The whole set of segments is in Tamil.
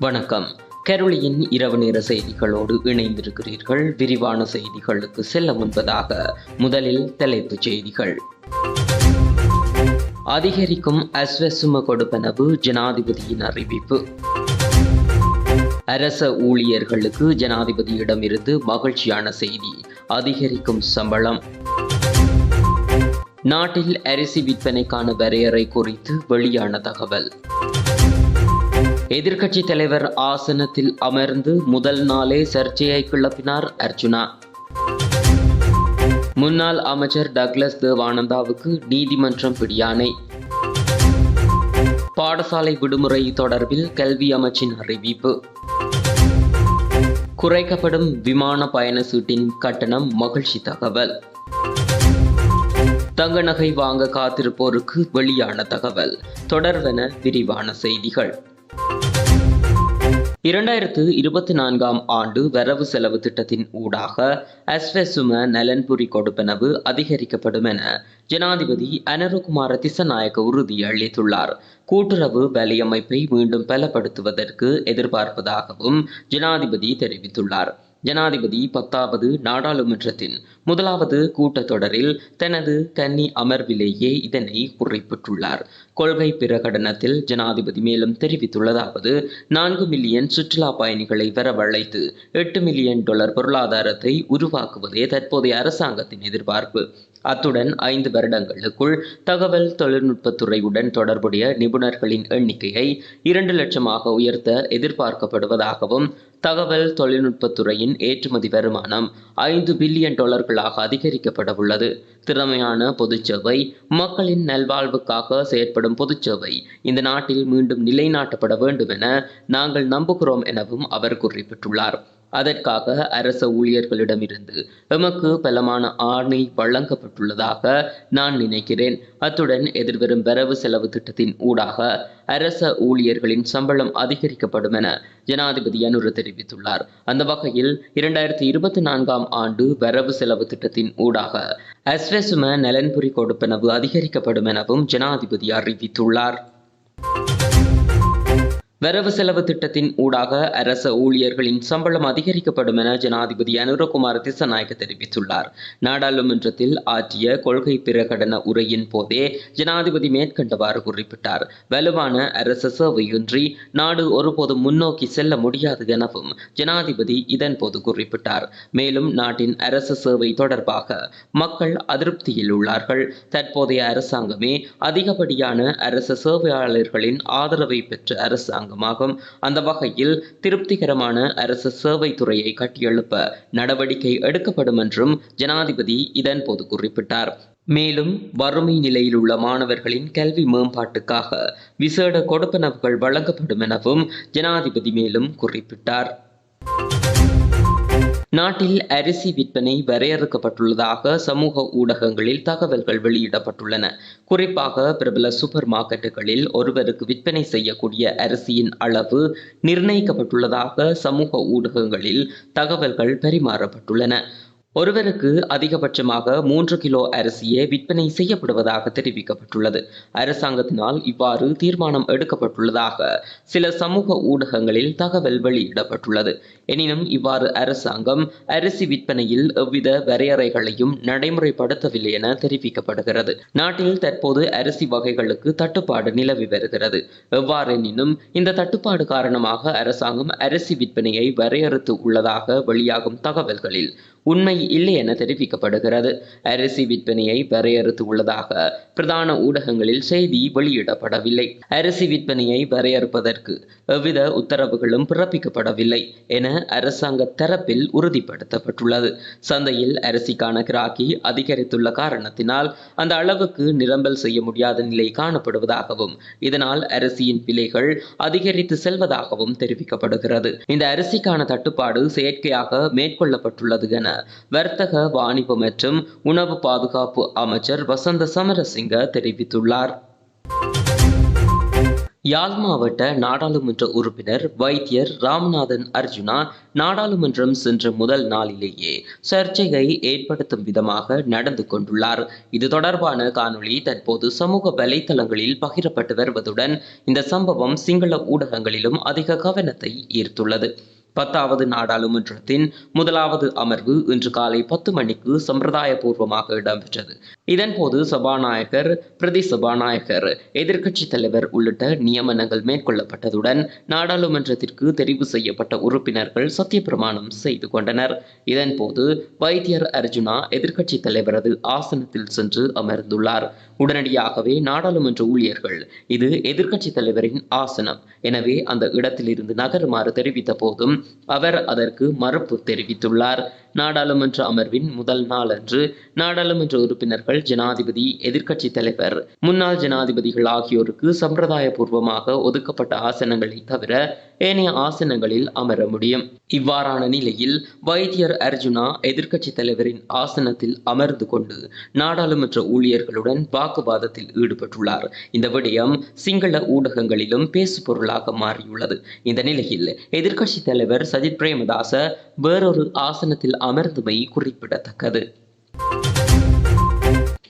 வணக்கம். கருளியின் இரவு நேர செய்திகளோடு இணைந்திருக்கிறீர்கள். விரிவான செய்திகளுக்கு செல்ல முன்பதாக முதலில் தலைப்புச் செய்திகள். அதிகரிக்கும் அஸ்வசும கொடுப்பனவு ஜனாதிபதியின் அறிவிப்பு. அரச ஊழியர்களுக்கு ஜனாதிபதியிடமிருந்து மகிழ்ச்சியான செய்தி அதிகரிக்கும் சம்பளம். நாட்டில் அரிசி விற்பனைக்கான வரையறை குறித்து வெளியான தகவல். எதிர்க்கட்சி தலைவர் ஆசனத்தில் அமர்ந்து முதல் நாளே சர்ச்சையை கிளப்பினார் அர்ஜுனா. முன்னாள் அமைச்சர் டக்ளஸ் தேவானந்தாவுக்கு நீதிமன்றம் பிடியானை பாடசாலை விடுமுறை தொடர்பில் கல்வி அமைச்சின் அறிவிப்பு. குறைக்கப்படும் விமான பயண சீட்டின் கட்டணம் மகிழ்ச்சி தகவல். தங்க நகை வாங்க காத்திருப்போருக்கு வெளியான தகவல். தொடர்வென விரிவான செய்திகள். இரண்டாயிரத்து இருபத்தி நான்காம் ஆண்டு வரவு செலவு திட்டத்தின் ஊடாக அஸ்வசும நலன்புரி கொடுப்பனவு அதிகரிக்கப்படும் என ஜனாதிபதி அனருகுமார திசநாயக்க உறுதியளித்துள்ளார் கூட்டுறவு வலையமைப்பை மீண்டும் பலப்படுத்துவதற்கு எதிர்பார்ப்பதாகவும் ஜனாதிபதி தெரிவித்துள்ளார். ஜனாதிபதி பத்தாவது நாடாளுமன்றத்தின் முதலாவது கூட்டத்தொடரில் தனது கன்னி அமர்விலேயே இதனை குறிப்பிட்டுள்ளார் கொள்கை பிரகடனத்தில் ஜனாதிபதி மேலும் தெரிவித்துள்ளதாவது நான்கு மில்லியன் சுற்றுலா பயணிகளை வரவழைத்து எட்டு மில்லியன் டாலர் பொருளாதாரத்தை உருவாக்குவதே தற்போதைய அரசாங்கத்தின் எதிர்பார்ப்பு. அத்துடன் ஐந்து வருடங்களுக்குள் தகவல் தொழில்நுட்பத்துறையுடன் தொடர்புடைய நிபுணர்களின் எண்ணிக்கையை இரண்டு லட்சமாக உயர்த்த எதிர்பார்க்கப்படுவதாகவும் தகவல் தொழில்நுட்பத்துறையின் ஏற்றுமதி வருமானம் ஐந்து பில்லியன் டாலர்களாக அதிகரிக்கப்பட உள்ளது. திறமையான பொதுச்சேவை மக்களின் நல்வாழ்வுக்காக செயற்படும் பொதுச்சேவை இந்த நாட்டில் மீண்டும் நிலைநாட்டப்பட வேண்டும் என நாங்கள் நம்புகிறோம் எனவும் அவர் குறிப்பிட்டுள்ளார். அதற்காக அரச ஊழியர்களிடமிருந்து எமக்கு பலமான ஆணை வழங்கப்பட்டுள்ளதாக நான் நினைக்கிறேன். அத்துடன் எதிர்வரும் வரவு செலவு திட்டத்தின் ஊடாக அரச ஊழியர்களின் சம்பளம் அதிகரிக்கப்படும் என ஜனாதிபதி அனுரு தெரிவித்துள்ளார். அந்த வகையில் இரண்டாயிரத்தி இருபத்தி நான்காம் ஆண்டு வரவு செலவு திட்டத்தின் ஊடாக அஸ்வசும நலன்புரி கொடுப்பனவு அதிகரிக்கப்படும் எனவும் ஜனாதிபதி அறிவித்துள்ளார். வரவு செலவு திட்டத்தின் ஊடாக அரச ஊழியர்களின் சம்பளம் அதிகரிக்கப்படும் என ஜனாதிபதி அனுரகுமார் திசநாயக்க தெரிவித்துள்ளார். நாடாளுமன்றத்தில் ஆற்றிய கொள்கை பிரகடன உரையின் போதே ஜனாதிபதி மேற்கண்டவாறு குறிப்பிட்டார். வலுவான அரச சேவையின்றி நாடு ஒருபோதும் முன்னோக்கி செல்ல முடியாது எனவும் ஜனாதிபதி இதன்போது குறிப்பிட்டார். மேலும் நாட்டின் அரச சேவை தொடர்பாக மக்கள் அதிருப்தியில் உள்ளார்கள். தற்போதைய அரசாங்கமே அதிகப்படியான அரச சேவையாளர்களின் ஆதரவை பெற்ற அரசாங்கம். அரசாங்கமாகும் அந்த வகையில் திருப்திகரமான அரசு சேவை துறையை கட்டியெழுப்ப நடவடிக்கை எடுக்கப்படும் என்றும் ஜனாதிபதி இதன் போது குறிப்பிட்டார். மேலும் வறுமை நிலையில் உள்ள மாணவர்களின் கல்வி மேம்பாட்டுக்காக விசேட கொடுப்பனவுகள் வழங்கப்படும் எனவும் ஜனாதிபதி மேலும் குறிப்பிட்டார். நாட்டில் அரிசி விற்பனை வரையறுக்கப்பட்டுள்ளதாக சமூக ஊடகங்களில் தகவல்கள் வெளியிடப்பட்டுள்ளன. குறிப்பாக பிரபல சூப்பர் மார்க்கெட்டுகளில் ஒருவருக்கு விற்பனை செய்யக்கூடிய அரிசியின் அளவு நிர்ணயிக்கப்பட்டுள்ளதாக சமூக ஊடகங்களில் தகவல்கள் பரிமாறப்பட்டுள்ளன. ஒருவருக்கு அதிகபட்சமாக மூன்று கிலோ அரிசியே விற்பனை செய்யப்படுவதாக தெரிவிக்கப்பட்டுள்ளது. அரசாங்கத்தினால் இவ்வாறு தீர்மானம் எடுக்கப்பட்டுள்ளதாக சில சமூக ஊடகங்களில் தகவல் வெளியிடப்பட்டுள்ளது. எனினும் இவ்வாறு அரசாங்கம் அரிசி விற்பனையில் எவ்வித வரையறைகளையும் நடைமுறைப்படுத்தவில்லை என தெரிவிக்கப்படுகிறது. நாட்டில் தற்போது அரிசி வகைகளுக்கு தட்டுப்பாடு நிலவி வருகிறது. எவ்வாறெனினும் இந்த தட்டுப்பாடு காரணமாக அரசாங்கம் அரிசி விற்பனையை வரையறுத்து உள்ளதாக வெளியாகும் தகவல்களில் உண்மை இல்லை என தெரிவிக்கப்படுகிறது. அரிசி விற்பனையை வரையறுத்து உள்ளதாக பிரதான ஊடகங்களில் செய்தி வெளியிடப்படவில்லை. அரிசி விற்பனையை வரையறுப்பதற்கு எவ்வித உத்தரவுகளும் பிறப்பிக்கப்படவில்லை என அரசாங்க தரப்பில் உறுதிப்படுத்தப்பட்டுள்ளது. சந்தையில் அரிசிக்கான கிராக்கி அதிகரித்துள்ள காரணத்தினால் அந்த அளவுக்கு நிரம்பல் செய்ய முடியாத நிலை காணப்படுவதாகவும் இதனால் அரிசியின் விலைகள் அதிகரித்து செல்வதாகவும் தெரிவிக்கப்படுகிறது. இந்த அரிசிக்கான தட்டுப்பாடு செயற்கையாக மேற்கொள்ளப்பட்டுள்ளது என என வர்த்தக வாணிப மற்றும் உணவு பாதுகாப்பு அமைச்சர் வசந்த சமரசிங்க தெரிவித்துள்ளார். யாழ் மாவட்ட நாடாளுமன்ற உறுப்பினர் வைத்தியர் ராமநாதன் அர்ஜுனா நாடாளுமன்றம் சென்ற முதல் நாளிலேயே சர்ச்சையை ஏற்படுத்தும் விதமாக நடந்து கொண்டுள்ளார். இது தொடர்பான காணொளி தற்போது சமூக வலைதளங்களில் பகிரப்பட்டு வருவதுடன் இந்த சம்பவம் சிங்கள ஊடகங்களிலும் அதிக கவனத்தை ஈர்த்துள்ளது. பத்தாவது நாடாளுமன்றத்தின் முதலாவது அமர்வு இன்று காலை பத்து மணிக்கு சம்பிரதாயபூர்வமாக இடம்பெற்றது. இதன்போது சபாநாயகர் பிரதி சபாநாயகர் எதிர்க்கட்சித் தலைவர் உள்ளிட்ட நியமனங்கள் மேற்கொள்ளப்பட்டதுடன் நாடாளுமன்றத்திற்கு தெரிவு செய்யப்பட்ட உறுப்பினர்கள் சத்தியப்பிரமாணம் செய்து கொண்டனர். இதன்போது வைத்தியர் அர்ஜுனா எதிர்க்கட்சித் தலைவரது ஆசனத்தில் சென்று அமர்ந்துள்ளார். உடனடியாகவே நாடாளுமன்ற ஊழியர்கள் இது எதிர்க்கட்சித் தலைவரின் ஆசனம். எனவே அந்த இடத்திலிருந்து நகருமாறு தெரிவித்த போதும் அவர் அதற்கு மறுப்பு தெரிவித்துள்ளார். நாடாளுமன்ற அமர்வின் முதல் நாளன்று நாடாளுமன்ற உறுப்பினர்கள் ஜனாதிபதி எதிர்க்கட்சித் தலைவர் முன்னாள் ஜனாதிபதிகள் ஆகியோருக்கு சம்பிரதாயபூர்வமாக ஒதுக்கப்பட்ட ஆசனங்களை தவிர ஏனைய ஆசனங்களில் அமர முடியும். இவ்வாறான நிலையில் வைத்தியர் அர்ஜுனா எதிர்க்கட்சித் தலைவரின் ஆசனத்தில் அமர்ந்து கொண்டு நாடாளுமன்ற ஊழியர்களுடன் வாக்குவாதத்தில் ஈடுபட்டுள்ளார். இந்த விடயம் சிங்கள ஊடகங்களிலும் பேசுபொருளாக மாறியுள்ளது. இந்த நிலையில் எதிர்க்கட்சித் தலைவர் சஜித் பிரேமதாச வேறொரு ஆசனத்தில் அமர்ந்தமை குறிப்பிடத்தக்கது.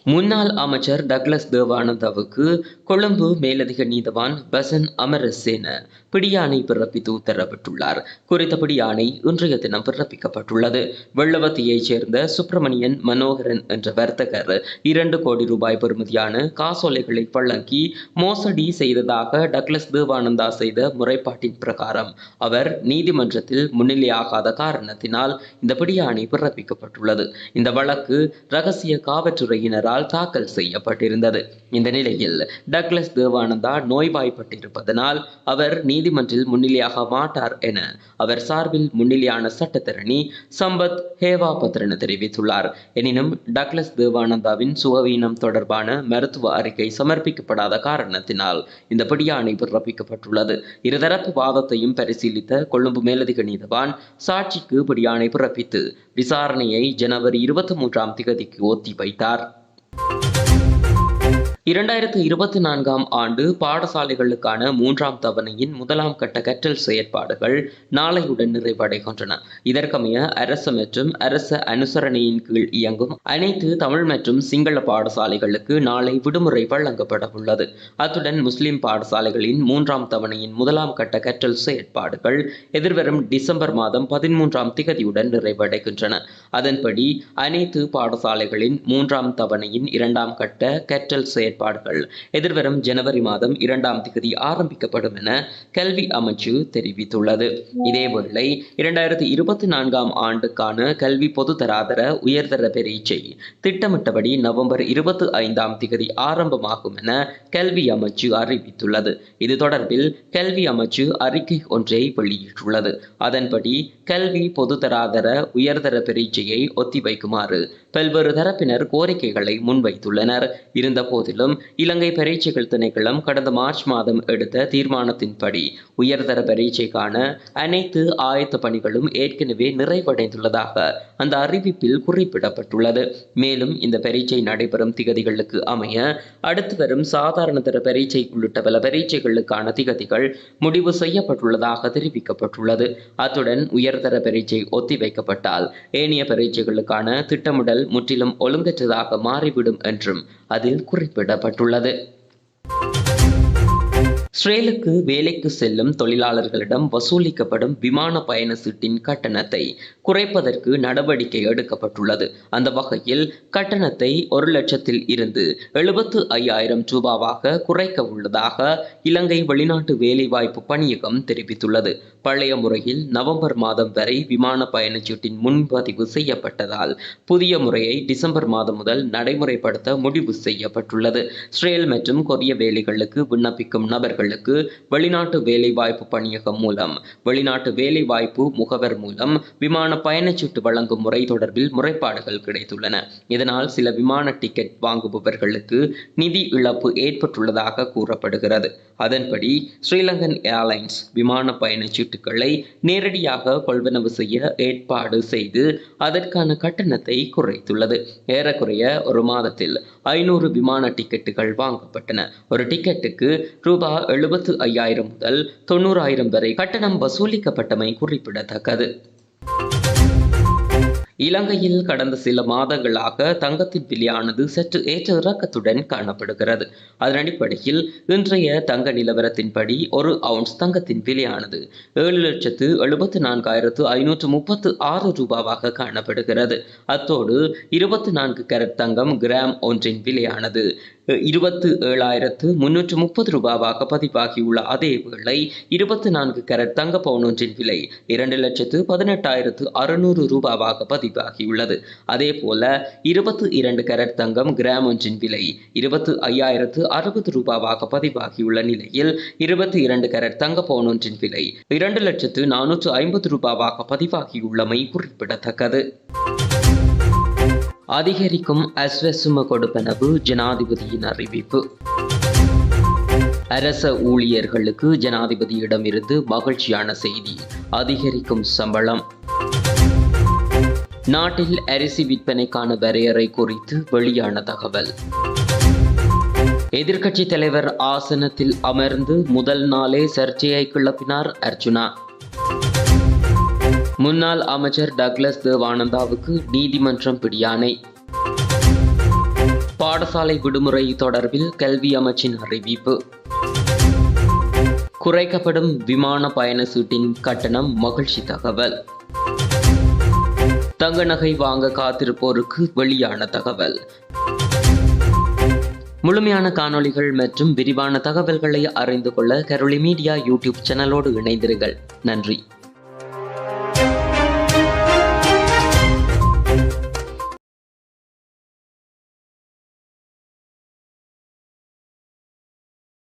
முன்னாள் அமைச்சர் டக்ளஸ் தேவானந்தாவுக்கு கொழும்பு மேலதிக நீதவான் பசன் அமரசேன பிடியாணை பிறப்பித்து உத்தரவிட்டுள்ளார். குறித்த பிடியாணை இன்றைய தினம் பிறப்பிக்கப்பட்டுள்ளது. வெள்ளவத்தியைச் சேர்ந்த சுப்பிரமணியன் மனோகரன் என்ற வர்த்தகர் இரண்டு கோடி ரூபாய் பெறுமதியான காசோலைகளை வழங்கி மோசடி செய்ததாக டக்ளஸ் தேவானந்தா செய்த முறைப்பாட்டின் பிரகாரம். அவர் நீதிமன்றத்தில் முன்னிலையாகாத காரணத்தினால் இந்த பிடியாணை பிறப்பிக்கப்பட்டுள்ளது. இந்த வழக்கு ரகசிய காவல்துறையினரால் தாக்கல் செய்யப்பட்டிருந்தது. இந்த நிலையில் டக்ளஸ் தேவானந்தா நோய்வாய்ப்பட்டிருப்பதனால் அவர் நீதிமன்றில் முன்னிலையாக மாட்டார் என அவர் சார்பில் முன்னிலையான சட்டத்தரணி சம்பத் ஹேவா பத்ரன் தெரிவித்துள்ளார். எனினும் டக்ளஸ் தேவானந்தாவின் சுகவீனம் தொடர்பான மருத்துவ அறிக்கை சமர்ப்பிக்கப்படாத காரணத்தினால் இந்த படியாணை பிறப்பிக்கப்பட்டுள்ளது. இருதரப்பு வாதத்தையும் பரிசீலித்த கொழும்பு மேலதிக நீதவான் சாட்சிக்கு படியாணை பிறப்பித்து விசாரணையை ஜனவரி இருபத்தி மூன்றாம் திகதிக்கு ஒத்திவைத்தார். இரண்டாயிரத்தி இருபத்தி நான்காம் ஆண்டு பாடசாலைகளுக்கான மூன்றாம் தவணையின் முதலாம் கட்ட கற்றல் செயற்பாடுகள் நாளையுடன் நிறைவடைகின்றன. இதற்கமைய அரசு மற்றும் அரசு அனுசரணையின் கீழ் இயங்கும் அனைத்து தமிழ் மற்றும் சிங்கள பாடசாலைகளுக்கு நாளை விடுமுறை வழங்கப்பட உள்ளது அத்துடன் முஸ்லிம் பாடசாலைகளின் மூன்றாம் தவணையின் முதலாம் கட்ட கற்றல் செயற்பாடுகள் எதிர்வரும் டிசம்பர் மாதம் பதிமூன்றாம் திகதியுடன் நிறைவடைகின்றன. அதன்படி அனைத்து பாடசாலைகளின் மூன்றாம் தவணையின் இரண்டாம் கட்ட கற்றல் செயற்பாடுகள். எதிர்வரும் ஜனவரி மாதம் இரண்டாம் திகதி ஆரம்பிக்கப்படும் என கல்வி அமைச்சு தெரிவித்துள்ளது. இதேவேளை இரண்டாயிரத்தி இருபத்தி நான்காம் ஆண்டுக்கான கல்வி பொதுத்தராதர உயர்தர பரீட்சை திட்டமிட்டபடி நவம்பர் இருபத்தி ஐந்தாம் திகதி ஆரம்பமாகும் என கல்வி அமைச்சு அறிவித்துள்ளது. இது தொடர்பில் கல்வி அமைச்சு அறிக்கை ஒன்றை வெளியிட்டுள்ளது. அதன்படி கல்வி பொதுதராதர உயர்தர பரீட்சையை ஒத்திவைக்குமாறு பல்வேறு தரப்பினர் கோரிக்கைகளை முன்வைத்துள்ளனர். இருந்த போதிலும் இலங்கை பரீட்சைகள் திணைக்களம் கடந்த மார்ச் மாதம் எடுத்த தீர்மானத்தின்படி உயர்தர பரீட்சைக்கான அனைத்து ஆயத்த பணிகளும் ஏற்கனவே நிறைவடைந்துள்ளதாக அந்த அறிவிப்பில் குறிப்பிடப்பட்டுள்ளது. மேலும் இந்த பரீட்சை நடைபெறும் திகதிகளுக்கு அமைய அடுத்து வரும் சாதாரண தர பரீட்சை உள்ளிட்ட பல பரீட்சைகளுக்கான திகதிகள் முடிவு செய்யப்பட்டுள்ளதாக தெரிவிக்கப்பட்டுள்ளது. அத்துடன் உயர்தர பரீட்சை ஒத்திவைக்கப்பட்டால் ஏனைய பரீட்சைகளுக்கான திட்டமிடல் முற்றிலும் ஒழுங்கற்றதாக மாறிவிடும் என்றும் அதில் குறிப்பிடப்பட்டுள்ளது. இஸ்ரேலுக்கு வேலைக்கு செல்லும் தொழிலாளர்களிடம் வசூலிக்கப்படும் விமான பயண சீட்டின் கட்டணத்தை குறைப்பதற்கு நடவடிக்கை எடுக்கப்பட்டுள்ளது. அந்த வகையில் கட்டணத்தை ஒரு லட்சத்தில் இருந்து எழுபத்து ஐயாயிரம் ரூபாவாக குறைக்க உள்ளதாக இலங்கை வெளிநாட்டு வேலைவாய்ப்பு பணியகம் தெரிவித்துள்ளது. பழைய முறையில் நவம்பர் மாதம் வரை விமான பயணச்சீட்டின் முன்பதிவு செய்யப்பட்டதால் புதிய முறையை டிசம்பர் மாதம் முதல் நடைமுறைப்படுத்த முடிவு செய்யப்பட்டுள்ளது. இஸ்ரேல் மற்றும் கொரிய வேலைகளுக்கு விண்ணப்பிக்கும் நபர்களுக்கு வெளிநாட்டு வேலைவாய்ப்பு பணியகம் மூலம் வெளிநாட்டு வேலைவாய்ப்பு முகவர் மூலம் விமான பயணச்சீட்டு வழங்கும் முறை தொடர்பில் முறைப்பாடுகள் கிடைத்துள்ளன. இதனால் சில விமான டிக்கெட் வாங்குபவர்களுக்கு நிதி இழப்பு ஏற்பட்டுள்ளதாக கூறப்படுகிறது. அதன்படி ஸ்ரீலங்கன் ஏர்லைன்ஸ் விமான பயணச்சீட்டுகளை நேரடியாக கொள்வனவு செய்ய ஏற்பாடு செய்து அதற்கான கட்டணத்தை குறைத்துள்ளது. ஏறக்குறைய ஒரு மாதத்தில் ஐநூறு விமான டிக்கெட்டுகள் வாங்கப்பட்டன. ஒரு டிக்கெட்டுக்கு ரூபாய் எழுபத்து ஐயாயிரம் முதல் தொண்ணூறாயிரம் வரை கட்டணம் வசூலிக்கப்பட்டமை குறிப்பிடத்தக்கது. இலங்கையில் கடந்த சில மாதங்களாக தங்கத்தின் விலையானது சற்று ஏற்ற இறக்கத்துடன் காணப்படுகிறது. அதன் அடிப்படையில் இன்றைய தங்க நிலவரத்தின்படி ஒரு அவுன்ஸ் தங்கத்தின் விலையானது ஏழு லட்சத்து எழுபத்து நான்காயிரத்து ஐநூற்று முப்பத்து ஆறு ரூபாவாக காணப்படுகிறது. அத்தோடு இருபத்தி நான்கு கேரட் தங்கம் கிராம் ஒன்றின் விலையானது இருபத்து ஏழாயிரத்து முன்னூற்று முப்பது ரூபாவாக பதிவாகியுள்ள அதே வேளை இருபத்தி நான்கு கேரட் தங்க பவுன் ஒன்றின் விலை இரண்டு லட்சத்து பதினெட்டாயிரத்து அறுநூறு ரூபாவாக பதிவாகியுள்ளது. அதே போல இருபத்து இரண்டு கேரட் தங்கம் கிராம் ஒன்றின் விலை இருபத்து ஐயாயிரத்து அறுபது ரூபாவாக பதிவாகியுள்ள நிலையில் இருபத்தி இரண்டு கேரட் தங்க பவுன் ஒன்றின் விலை இரண்டு லட்சத்து நானூற்று ஐம்பது ரூபாவாக பதிவாகியுள்ளமை குறிப்பிடத்தக்கது. அதிகரிக்கும் அஸ்வசும கொடுப்பனவு ஜனாதிபதியின் அறிவிப்பு. அரச ஊழியர்களுக்கு ஜனாதிபதியிடமிருந்து மகிழ்ச்சியான செய்தி அதிகரிக்கும் சம்பளம். நாட்டில் அரிசி விற்பனைக்கான வரையறை குறித்து வெளியான தகவல். எதிர்க்கட்சித் தலைவர் ஆசனத்தில் அமர்ந்து முதல் நாளே சர்ச்சையை கிளப்பினார் அர்ஜுனா. முன்னாள் அமைச்சர் டக்ளஸ் தேவானந்தாவுக்கு நீதிமன்றம் பிடியானை பாடசாலை விடுமுறை தொடர்பில் கல்வி அமைச்சின் அறிவிப்பு. குறைக்கப்படும் விமான பயண சீட்டின் கட்டணம் மகிழ்ச்சி தகவல். தங்க நகை வாங்க காத்திருப்போருக்கு வெளியான தகவல். முழுமையான காணொளிகள் மற்றும் விரிவான தகவல்களை அறிந்து கொள்ள கரோலி மீடியா யூடியூப் சேனலோடு இணைந்திருங்கள். நன்றி.